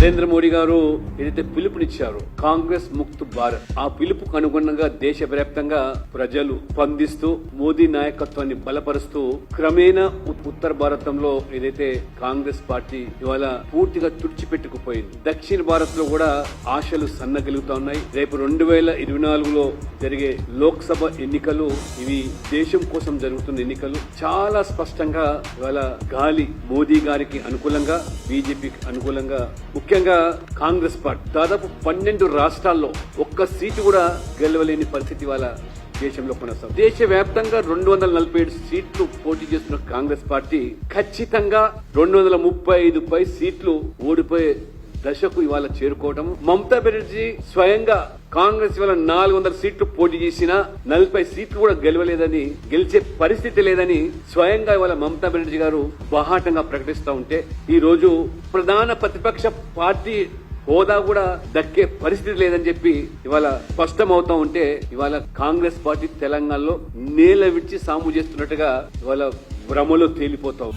నరేంద్ర మోడీ గారు ఏదైతే పిలుపునిచ్చారో కాంగ్రెస్ ముక్త్ భారత్ ఆ పిలుపుకు అనుగుణంగా దేశవ్యాప్తంగా ప్రజలు స్పందిస్తూ మోదీ నాయకత్వాన్ని బలపరుస్తూ క్రమేణా ఉత్తర భారతంలో ఏదైతే కాంగ్రెస్ పార్టీ ఇవాళ పూర్తిగా తుడిచిపెట్టుకుపోయింది. దక్షిణ భారత్లో కూడా ఆశలు సన్నగిలుగుతా ఉన్నాయి రేపు రెండు వేల ఇరవై నాలుగులో జరిగే లోక్సభ ఎన్నికలు ఇవి దేశం కోసం జరుగుతున్న ఎన్నికలు. చాలా స్పష్టంగా ఇవాళ గాలి మోదీ గారికి అనుకూలంగా బీజేపీకి అనుకూలంగా ముఖ్యంగా కాంగ్రెస్ పార్టీ. దాదాపు పన్నెండు రాష్ట్రాల్లో ఒక్క సీటు కూడా గెలవలేని పరిస్థితి వాళ్ళ దేశంలో కొనసాగు దేశవ్యాప్తంగా రెండు వందల నలభై ఏడు సీట్లు పోటీ చేస్తున్న కాంగ్రెస్ పార్టీ ఖచ్చితంగా రెండు వందల ముప్పై ఐదు పై సీట్లు ఓడిపోయే దశకు ఇవాళ చేరుకోవడం మమతా బెనర్జీ స్వయంగా కాంగ్రెస్ ఇవాళ నాలుగు వందల సీట్లు పోటీ చేసినా నలభై సీట్లు కూడా గెలవలేదని గెలిచే పరిస్థితి లేదని స్వయంగా ఇవాళ మమతా బెనర్జీ గారు బహాటంగా ప్రకటిస్తూ ఉంటే ఈ రోజు ప్రధాన ప్రతిపక్ష పార్టీ హోదా కూడా దక్కే పరిస్థితి లేదని చెప్పి ఇవాళ స్పష్టమవుతా ఉంటే ఇవాళ కాంగ్రెస్ పార్టీ తెలంగాణలో నేల విడిచి సాము చేస్తున్నట్టుగా ఇవాళ భ్రమలో తేలిపోతాం